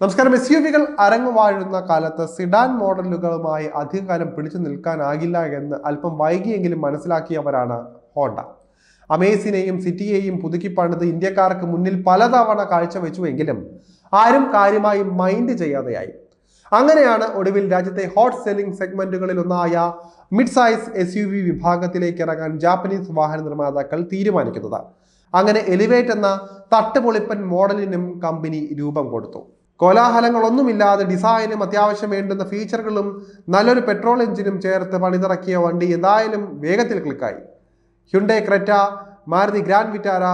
നമസ്കാരം. S U വികൾ അരങ്ങുവാഴുന്ന കാലത്ത് sedan മോഡലുകളുമായി അധികകാലം പിടിച്ചു നിൽക്കാനാകില്ല എന്ന് അല്പം വൈകിയെങ്കിലും മനസ്സിലാക്കിയവരാണ് ഹോണ്ട. അമേസിനെയും സിറ്റിയെയും പുതുക്കി പണിത് ഇന്ത്യക്കാർക്ക് മുന്നിൽ പലതവണ കാഴ്ചവെച്ചുവെങ്കിലും ആരും കാര്യമായി മൈൻഡ് ചെയ്യാതെയായി. അങ്ങനെയാണ് ഒടുവിൽ രാജ്യത്തെ ഹോട്ട് സെല്ലിംഗ് സെഗ്മെന്റുകളിൽ ഒന്നായ mid size S U V വിഭാഗത്തിലേക്ക് ഇറങ്ങാൻ ജാപ്പനീസ് വാഹന നിർമ്മാതാക്കൾ തീരുമാനിക്കുന്നത്. അങ്ങനെ എലിവേറ്റ് എന്ന തട്ടുപൊളിപ്പൻ മോഡലിനും കമ്പനി രൂപം കൊടുത്തു. കോലാഹലങ്ങളൊന്നുമില്ലാതെ ഡിസൈനും അത്യാവശ്യം വേണ്ടുന്ന ഫീച്ചറുകളും നല്ലൊരു പെട്രോൾ എഞ്ചിനും ചേർത്ത് പണിതിറക്കിയ വണ്ടി എന്തായാലും വേഗത്തിൽ ക്ലിക്കായി Hyundai Creta Maruti Grand Vitara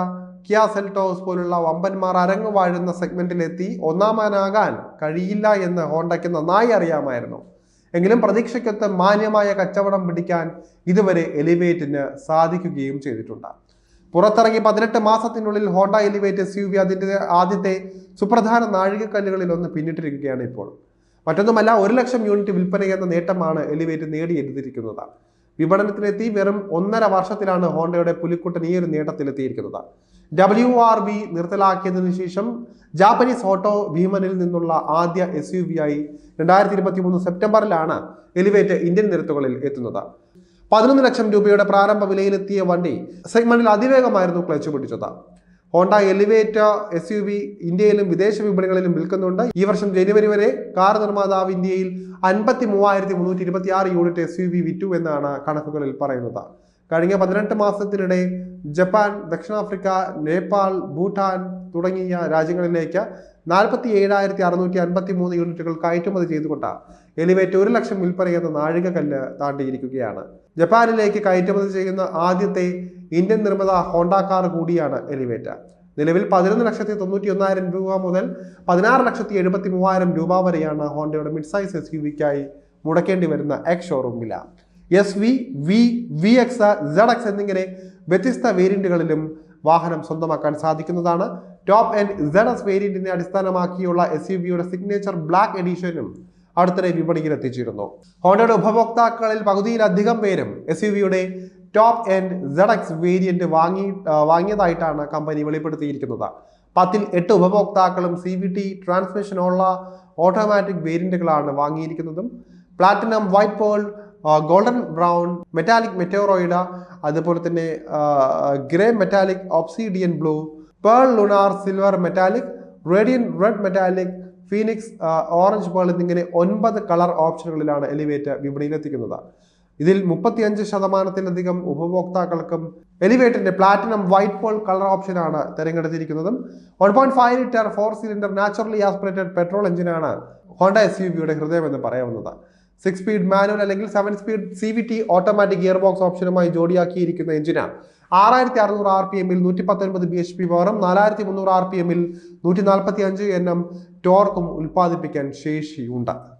Kia Seltos പോലുള്ള വമ്പന്മാർ അരങ്ങ് വാഴുന്ന സെഗ്മെന്റിലെത്തി ഒന്നാമനാകാൻ കഴിയില്ല എന്ന് ഹോണ്ടയ്ക്ക് നന്നായി അറിയാമായിരുന്നു. എങ്കിലും പ്രതീക്ഷയ്ക്കൊത്ത് മാന്യമായ കച്ചവടം പിടിക്കാൻ ഇതുവരെ എലിവേറ്റിന് സാധിക്കുകയും ചെയ്തിട്ടുണ്ട്. പുറത്തിറങ്ങി പതിനെട്ട് മാസത്തിനുള്ളിൽ Honda Elevate S U V അതിന്റെ ആദ്യത്തെ സുപ്രധാന നാഴികക്കല്ലുകളിൽ ഒന്ന് പിന്നിട്ടിരിക്കുകയാണ് ഇപ്പോൾ. മറ്റൊന്നുമല്ല ഒരു ലക്ഷം യൂണിറ്റ് വിൽപ്പന എന്ന നേട്ടമാണ് എലിവേറ്റ് നേടിയെടുത്തിരിക്കുന്നത്. വിപണനത്തിലെത്തി വെറും ഒന്നര വർഷത്തിലാണ് ഹോണ്ടയുടെ പുലിക്കുട്ടൻ ഈ ഒരു നേട്ടത്തിലെത്തിയിരിക്കുന്നത്. ഡബ്ല്യു ആർ ബി നിർത്തലാക്കിയതിനു ശേഷം ജാപ്പനീസ് ഓട്ടോ ഭീമനിൽ നിന്നുള്ള ആദ്യ എസ് യു വി ആയി രണ്ടായിരത്തി ഇരുപത്തി മൂന്ന് സെപ്റ്റംബറിലാണ് എലിവേറ്റ് ഇന്ത്യൻ നിരത്തുകളിൽ എത്തുന്നത്. പതിനൊന്ന് ലക്ഷം രൂപയുടെ പ്രാരംഭ വിലയിലെത്തിയ വണ്ടി സെഗ്മെന്റിൽ അതിവേഗമായിരുന്നു ക്ലച്ച് പിടിച്ചത്. Honda Elevate S U V ഇന്ത്യയിലും വിദേശ വിപണികളിലും വിൽക്കുന്നുണ്ട്. ഈ വർഷം ജനുവരി വരെ കാർ നിർമ്മാതാവ് ഇന്ത്യയിൽ അൻപത്തി മൂവായിരത്തി മുന്നൂറ്റി ഇരുപത്തി ആറ് യൂണിറ്റ് എസ് യു വി വിറ്റു എന്നാണ് കണക്കുകളിൽ പറയുന്നത്. കഴിഞ്ഞ പതിനെട്ട് മാസത്തിനിടെ ജപ്പാൻ ദക്ഷിണാഫ്രിക്ക നേപ്പാൾ ഭൂട്ടാൻ തുടങ്ങിയ രാജ്യങ്ങളിലേക്ക് നാൽപ്പത്തി ഏഴായിരത്തി അറുന്നൂറ്റി അൻപത്തി മൂന്ന് യൂണിറ്റുകൾ കയറ്റുമതി ചെയ്തുകൊണ്ട് എലിവേറ്റ് ഒരു ലക്ഷം വിൽപ്പന എന്ന നാഴികക്കല്ല് താണ്ടിയിരിക്കുകയാണ്. ജപ്പാനിലേക്ക് കയറ്റുമതി ചെയ്യുന്ന ആദ്യത്തെ ഇന്ത്യൻ നിർമ്മിത ഹോണ്ട കാർ കൂടിയാണ് എലിവേറ്റ. നിലവിൽ പതിനൊന്ന് ലക്ഷത്തി തൊണ്ണൂറ്റി ഒന്നായിരം രൂപ മുതൽ പതിനാറ് ലക്ഷത്തി എഴുപത്തി മൂവായിരം രൂപ വരെയാണ് ഹോണ്ടയുടെ മിഡ് സൈസ് എസ് യു വിക്കായി മുടക്കേണ്ടി വരുന്ന എക്സ് ഷോറൂം വില. S V V V X Z X എന്നിങ്ങനെ വ്യത്യസ്ത വേരിയന്റുകളിലും വാഹനം സ്വന്തമാക്കാൻ സാധിക്കുന്നതാണ്. ടോപ്പ് ആൻഡ് സെഡ് എസ് വേരിയന്റിനെ അടിസ്ഥാനമാക്കിയുള്ള എസ് യു വിയുടെ സിഗ്നേച്ചർ ബ്ലാക്ക് എഡിഷനും അടുത്തിടെ വിപണിയിൽ എത്തിച്ചിരുന്നു ഹോണ്ടയുടെ ഉപഭോക്താക്കളിൽ പകുതിയിലധികം പേരും എസ് യു വിയുടെ top end Z X variant വാങ്ങി വാങ്ങിയതായിട്ടാണ് കമ്പനി വെളിപ്പെടുത്തിയിരിക്കുന്നത്. പത്തിൽ എട്ട് ഉപഭോക്താക്കളും സി വി ടി ട്രാൻസ്മിഷനുള്ള ഓട്ടോമാറ്റിക് വേരിയന്റുകളാണ് വാങ്ങിയിരിക്കുന്നതും. Platinum white pearl golden brown metallic meteoroid അതുപോലെ തന്നെ grey metallic obsidian blue pearl lunar silver metallic radiant red metallic phoenix orange pearl എന്നിങ്ങനെ ഒൻപത് കളർ ഓപ്ഷനുകളിലാണ് എലിവേറ്റ് വിപണിയിലെത്തിക്കുന്നത്. ഇതിൽ മുപ്പത്തിയഞ്ച് ശതമാനത്തിലധികം ഉപഭോക്താക്കൾക്കും എലിവേറ്റിന്റെ പ്ലാറ്റിനം വൈറ്റ് പോൾ കളർ ഓപ്ഷനാണ് തിരഞ്ഞെടുത്തിരിക്കുന്നതും. One point five litre four cylinder naturally aspirated petrol എഞ്ചിനാണ് ഹോണ്ട എസ് യു ഹൃദയം എന്ന് പറയാവുന്നത്. സിക്സ് സ്പീഡ് മാനുവൽ അല്ലെങ്കിൽ seven speed C V T automatic gear box ഓപ്ഷനുമായി ജോഡിയാക്കിയിരിക്കുന്ന എഞ്ചിനാണ് ആറായിരത്തി അറുന്നൂറ് ആർ പി എമ്മിൽ നൂറ്റി പത്തൊൻപത് ബി എച്ച് പി പവറും നാലായിരത്തി മുന്നൂറ് ആർ പി എമ്മിൽ നൂറ്റി നാൽപ്പത്തി അഞ്ച് എൻ എം ടോർക്കും ഉൽപ്പാദിപ്പിക്കാൻ ശേഷിയുണ്ട്.